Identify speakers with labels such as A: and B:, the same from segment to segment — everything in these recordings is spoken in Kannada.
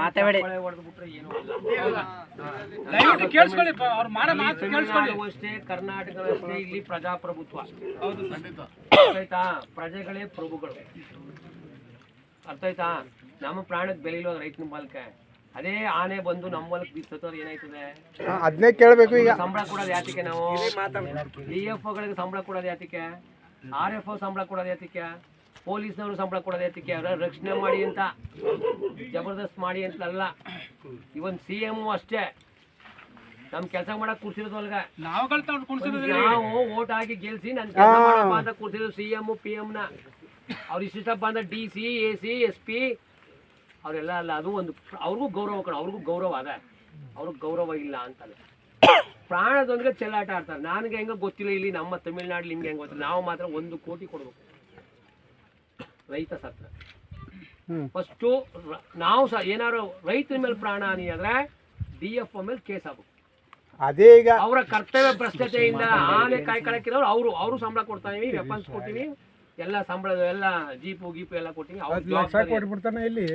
A: ಮಾತಾಡಿ.
B: ಹೊಡೆದ್ಬಿಟ್ರೆ ಏನೂ? ಇಲ್ಲ
C: ದಯವಿಟ್ಟು ಕೇಳಿಸ್ಕೊಳ್ಳಿ ಅವ್ರು ಮಾಡೋ ಮಾತು ಕೇಳಿಸ್ಕೊಳ್ಳಿ.
B: ಅಷ್ಟೇ ಕರ್ನಾಟಕ ಇಲ್ಲಿ ಪ್ರಜಾಪ್ರಭುತ್ವ.
C: ಹೌದು
B: ಅರ್ಥ ಆಯ್ತಾ? ಪ್ರಜೆಗಳೇ ಪ್ರಭುಗಳು. ಅರ್ಥ ಆಯ್ತಾ? ನಮ್ಮ ಪ್ರಾಣಕ್ಕೆ ಬೆಲೆ ಇಲ್ವ ರೈತನ ಬಾಲಕ್ಕೆ ಅದೇ ಆನೆ ಬಂದು ನಮ್ಮ ಹೊಲಕ್ಕೆ ಬಿತ್ತೋರು ಏನಾಯ್ತದೆ?
D: ಅದನ್ನೇ ಕೇಳಬೇಕು ಈಗ.
B: ಸಂಬಳ ಕೊಡೋದು ಯಾತಿಕೆ ನಾವು? ಡಿ ಎಫ್ ಒಗಳಿಗೆ ಸಂಬಳ ಕೊಡೋದು ಯಾತಿಕೆ? ಆರ್ ಎಫ್ ಸಂಬಳ ಕೊಡೋದು ಯಾತಕ್ಕೆ ಪೊಲೀಸ್ನವರು ಸಂಬಳ ಕೊಡೋದು ಅದಕ್ಕೆ ಅವರ ರಕ್ಷಣೆ ಮಾಡಿ ಅಂತ ಜಬರ್ದಸ್ತ್ ಮಾಡಿ ಅಂತ ಅಲ್ಲ ಇವನ್ ಸಿ ಎಂ ಅಷ್ಟೇ. ನಮ್ ಕೆಲಸ ಮಾಡಕ್ ಕೂರ್ಸಿರೋದು ಅಲ್ಗ. ನಾವು ಓಟ್ ಹಾಕಿ ಗೆಲ್ಸಿ ನನ್ ಕೆಲಸ ಮಾಡಪ್ಪ ಅಂತ ಕೂರ್ಸಿದ್ರು ಸಿ ಎಂ ಪಿ ಎಂ ನ. ಅವ್ರ ಇಷ್ಟಪ್ಪ ಅಂದ್ರೆ D C A C S P ಅವರೆಲ್ಲ ಅಲ್ಲ ಅದು ಒಂದು ಅವ್ರಿಗೂ ಗೌರವ ಕಣ ಅವ್ರಿಗೂ ಗೌರವ ಅದ. ಅವ್ರಿಗೆ ಗೌರವ ಇಲ್ಲ ಅಂತಲ್ಲ. ಪ್ರಾಣದೊಂದಿಗೆ ಚೆಲ್ಲಾಟ ಆಡ್ತಾರೆ. ನನಗೆ ಹೆಂಗ ಗೊತ್ತಿಲ್ಲ ಇಲ್ಲಿ ನಮ್ಮ ತಮಿಳ್ನಾಡು ನಿಮ್ಗೆ ಹೆಂಗೆ ಗೊತ್ತಿಲ್ಲ. ನಾವು ಮಾತ್ರ ಒಂದು ಕೋಟಿ ಕೊಡ್ಬೇಕು. ರೈತ ಸತ್ರ. ಫಸ್ಟು ನಾವು ಸಹ ಏನಾದ್ರು ರೈತರ ಮೇಲೆ ಪ್ರಾಣ ಹಾನಿ ಆದ್ರೆ ಡಿ ಎಫ್ ಮೇಲೆ ಕೇಸ್ ಆಗ್ಬೇಕು.
D: ಅದೇ ಈಗ
B: ಅವರ ಕರ್ತವ್ಯ ಭ್ರಷ್ಟತೆಯಿಂದ ಆನೆ ಕಾಯ್ಕೊಳಕ್ಕಿರೋರು ಅವರು ಅವರು ಸಂಬಳ ಕೊಡ್ತಾ ಇದೀವಿ ವೆಪನ್ಸ್ ಕೊಟ್ಟಿವಿ ಎಲ್ಲ ಸಂಬಳ ಎಲ್ಲ ಜೀಪು ಗೀಪು ಎಲ್ಲ ಕೊಟ್ಟಿವಿ ಅವ್ರ ಜವಾಬ್ದಾರಿ
D: ಇಲ್ಲಿ.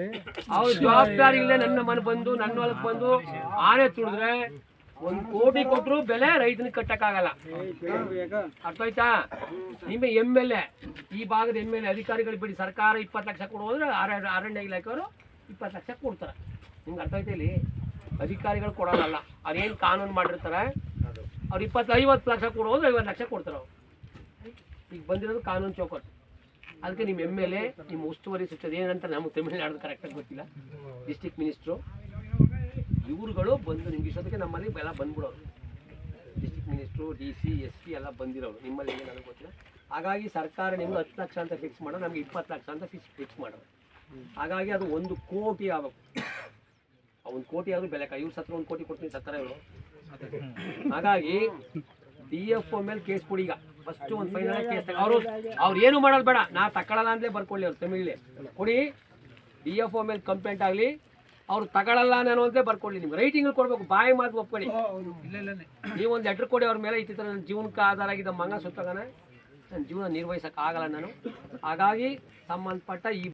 B: ಅವ್ರ ಜವಾಬ್ದಾರಿ ಇಲ್ಲದೆ ನನ್ನ ಮನೆ ಬಂದು ನನ್ನ ಹೊಲಕ್ಕೆ ಬಂದು ಆನೆ ತುಳಿದ್ರೆ ಒಂದ್ ಕೋಟಿ ಕೊಟ್ಟರು ಬೆಲೆ ರೈತನಿಗೆ ಕಟ್ಟಕ್ಕಾಗಲ್ಲ. ಅರ್ಥ ಆಯ್ತಾ ನಿಮ್ಮ ಎಂ ಎಲ್ ಎ, ಈ ಭಾಗದ ಎಂ ಎಲ್ ಎ ಅಧಿಕಾರಿಗಳು ಬಿಡಿ, ಸರ್ಕಾರ ಇಪ್ಪತ್ತು ಲಕ್ಷ ಕೊಡೋದ್ರೆ ಅರ- ಅರಣ್ಯ ಇಲಾಖೆಯವರು ಇಪ್ಪತ್ತು ಲಕ್ಷ ಕೊಡ್ತಾರೆ. ನಿಮ್ಗೆ ಅರ್ಥ ಆಯ್ತಾ ಇಲ್ಲಿ? ಅಧಿಕಾರಿಗಳು ಕೊಡೋಲ್ಲ ಅವ್ರೇನು ಕಾನೂನು ಮಾಡಿರ್ತಾರೆ? ಅವ್ರು ಇಪ್ಪತ್ತು ಐವತ್ತು ಲಕ್ಷ ಕೊಡೋದ್ರೆ ಐವತ್ತು ಲಕ್ಷ ಕೊಡ್ತಾರೆ ಅವ್ರು. ಈಗ ಬಂದಿರೋದು ಕಾನೂನು ಚೌಕಟ್ಟು. ಅದಕ್ಕೆ ನಿಮ್ಮ ಎಂ ಎಲ್ ಎ, ನಿಮ್ಮ ಉಸ್ತುವಾರಿ ಸಚಿವ, ಏನಂತ ನಮಗೆ ತಮಿಳ್ನಾಡು ಕರೆಕ್ಟಾಗಿ ಗೊತ್ತಿಲ್ಲ. ಡಿಸ್ಟಿಕ್ ಮಿನಿಸ್ಟ್ರು ಇವ್ರುಗಳು ಬಂದು ನಿಮ್ಗೆ ಇಷ್ಟೊತ್ತಿಗೆ ನಮ್ಮಲ್ಲಿ ಎಲ್ಲ ಬಂದ್ಬಿಡೋರು. District minister D C S P ಎಲ್ಲ ಬಂದಿರೋರು. ನಿಮ್ಮಲ್ಲಿ ಏನು ನನಗೆ ಗೊತ್ತಿಲ್ಲ? ಹಾಗಾಗಿ ಸರ್ಕಾರ ನಿಮ್ಗೆ ಹತ್ತು ಲಕ್ಷ ಅಂತ ಫಿಕ್ಸ್ ಮಾಡೋ ನಮ್ಗೆ ಇಪ್ಪತ್ತು ಲಕ್ಷ ಅಂತ ಫಿಕ್ಸ್ ಫಿಕ್ಸ್ ಮಾಡೋರು. ಹಾಗಾಗಿ ಅದು ಒಂದು ಕೋಟಿ ಆಗಬೇಕು. ಒಂದು ಕೋಟಿ ಆದರೂ ಬೆಲೆ ಇವ್ರು ಸತ್ರ ಒಂದು ಕೋಟಿ ಕೊಡ್ತೀನಿ ಸತ್ತರ ಇವರು. ಹಾಗಾಗಿ ಡಿ ಎಫ್ ಮೇಲೆ ಕೇಸ್ ಕೊಡಿ ಈಗ. ಫಸ್ಟ್ ಒಂದು ಫೈನಲ್ ಕೇಸ್ ಅವರು ಅವ್ರು ಏನು ಮಾಡೋದು ಬೇಡ. ನಾ ತಗೊಳ್ಳಲ್ಲ ಅಂತಲೇ ಬರ್ಕೊಳ್ಳಿ ಅವ್ರು ತಮಿಳಲ್ಲಿ. ಕೊಡಿ. ಡಿ ಎಫ್ ಒ ಮೇಲೆ ಕಂಪ್ಲೇಂಟ್ ಆಗಲಿ. ಅವ್ರು ತಗೊಳ್ಳಲ್ಲ ನಾನು ಅಂತ ಬರ್ಕೊಳ್ಳಿ ನಿಮ್ಗೆ. ರೈಟಿಂಗ್ ಕೊಡ್ಬೇಕು ಬಾಯಿ ಮಾತು ಒಪ್ಕೊಳ್ಳಿ.
C: ಇಲ್ಲ ಇಲ್ಲ ಇಲ್ಲ. ನೀವು
B: ಒಂದು ಲೆಟ್ರ್ ಕೊಡಿ ಅವ್ರ ಮೇಲೆ ಈ ಥರ ನನ್ನ ಜೀವನಕ್ಕೆ ಆಧಾರ ಆಗಿದ್ದ ಮಂಗ ಸುತ್ತಾಗನ ನನ್ನ ಜೀವನ ನಿರ್ವಹಿಸೋಕ್ಕಾಗಲ್ಲ ನಾನು. ಹಾಗಾಗಿ ಸಂಬಂಧಪಟ್ಟ ಈ